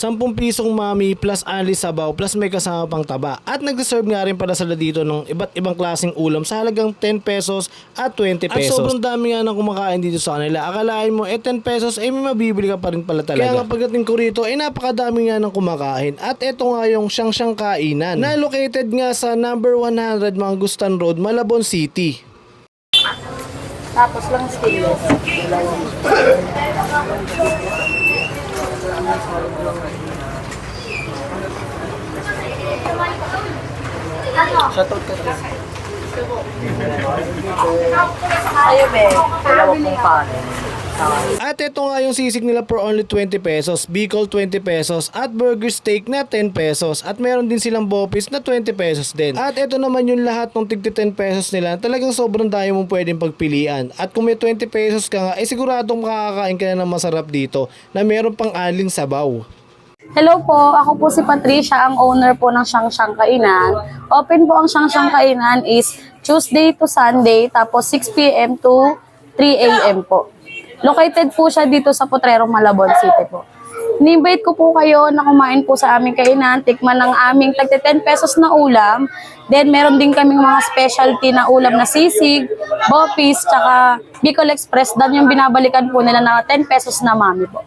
10 pisong mami plus ali sabaw plus may kasama pang taba. At nag-reserve nga rin pala sila dito ng iba't ibang klaseng ulam sa halagang 10 pesos at 20 pesos. At sobrang dami nga nang kumakain dito sa kanila. Akalain mo, eh 10 pesos, eh may mabibili ka pa rin pala talaga. Kaya nga pagdating ko rito, eh napakadami nga nang kumakain. At eto nga yung siyang siyang kainan na located nga sa number 100 Mangustan Road, Malabon City. Tapos lang stainless. Shoutout ka rin. Sa'yo, be. Dalawa pong kanin. At ito nga yung sisig nila for only 20 pesos, Bicol 20 pesos, at burger steak na 10 pesos. At meron din silang bopis na 20 pesos din. At ito naman yung lahat ng tigti 10 pesos nila, talagang sobrang dami mong pwedeng pagpilian. At kung may 20 pesos ka nga, eh siguradong makakakain ka na ng masarap dito na meron pang aling sabaw. Hello po, ako po si Patricia, ang owner po ng Siyang Siyang Kainan. Open po ang Siyang Siyang Kainan is Tuesday to Sunday, tapos 6 p.m. to 3 a.m. po. Located po siya dito sa Potrero, Malabon City po. Ni-invite ko po kayo na kumain po sa aming kainan, tikman ng aming tagte 10 pesos na ulam. Then meron din kaming mga specialty na ulam na sisig, bopis, tsaka Bicol Express. Dan yung binabalikan po nila na 10 pesos na mami po.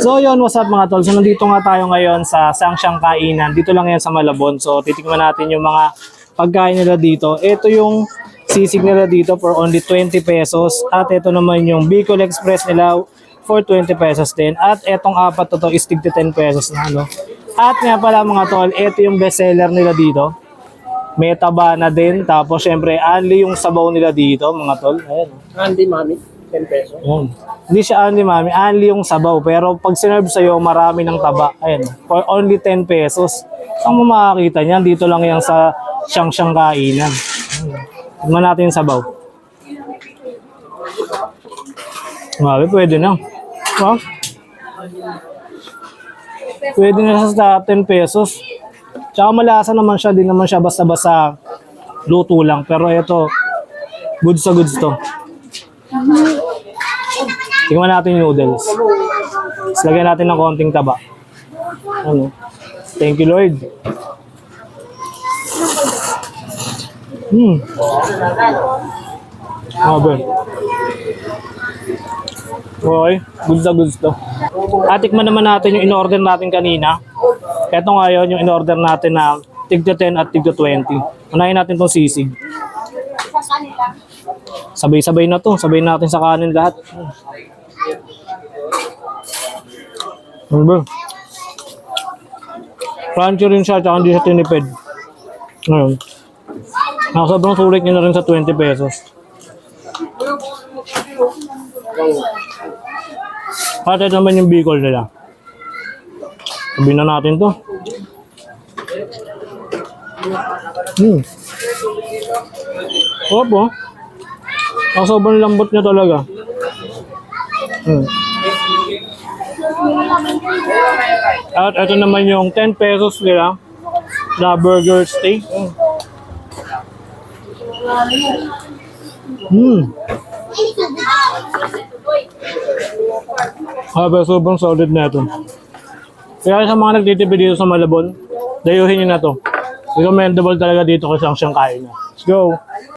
So yun, what's up mga tol? So nandito nga tayo ngayon sa Sangsyang Kainan. Dito lang yan sa Malabon. So titikman natin yung mga pagkain nila dito. Ito yung sisig nila dito for only 20 pesos. At ito naman yung Bicol Express nila for 20 pesos din. At etong apat to, to is tig 10 pesos na ano. At nga pala mga tol, ito yung bestseller nila dito. May taba na din. Tapos syempre, only yung sabaw nila dito mga tol. Ayan. Andy, mami. 10 pesos. Yun. Hindi siya only mami, only yung sabaw. Pero pag sinerve sa'yo, marami ng taba. Ayan, for only 10 pesos. Mo makakita niyan? Dito lang yan sa siyang siyang kainan. Tignan natin yung sabaw. Grabe, pwede na. Ha? Pwede na sa 10 pesos. Tsaka malasa naman siya, di naman siya basta-basta luto lang. Pero ito, goods sa goods to. Tingnan natin yung noodles. Tapos lagyan natin ng konting taba. Ano? Thank you, Lord. Hmm. Grabe. Okay, goods na goods to. At tikman naman natin yung in-order natin kanina. Ito ngayon yung in-order natin na tigda 10 at tigda 20. Unahin natin tong sisig. Sabay-sabay na to. Sabay natin sa kanin lahat. Ano ba? Crunchy rin siya, tsaka hindi siya tinipid. Ngayon. Ah, sobrang sulit niya na rin sa 20 pesos. At ito naman yung Bicol nila. Sabihin na natin to. Hmm. Opo. Ang sobrang lambot niya talaga. Hmm. At ito naman yung 10 pesos nila na burger steak. Hmm. Ah, pero sobrang solid na ito. Kaya sa mga nagtitipid dito sa Malabon, dayuhin nyo na to. Recommendable talaga dito kasi ang siyang kain na. Let's go!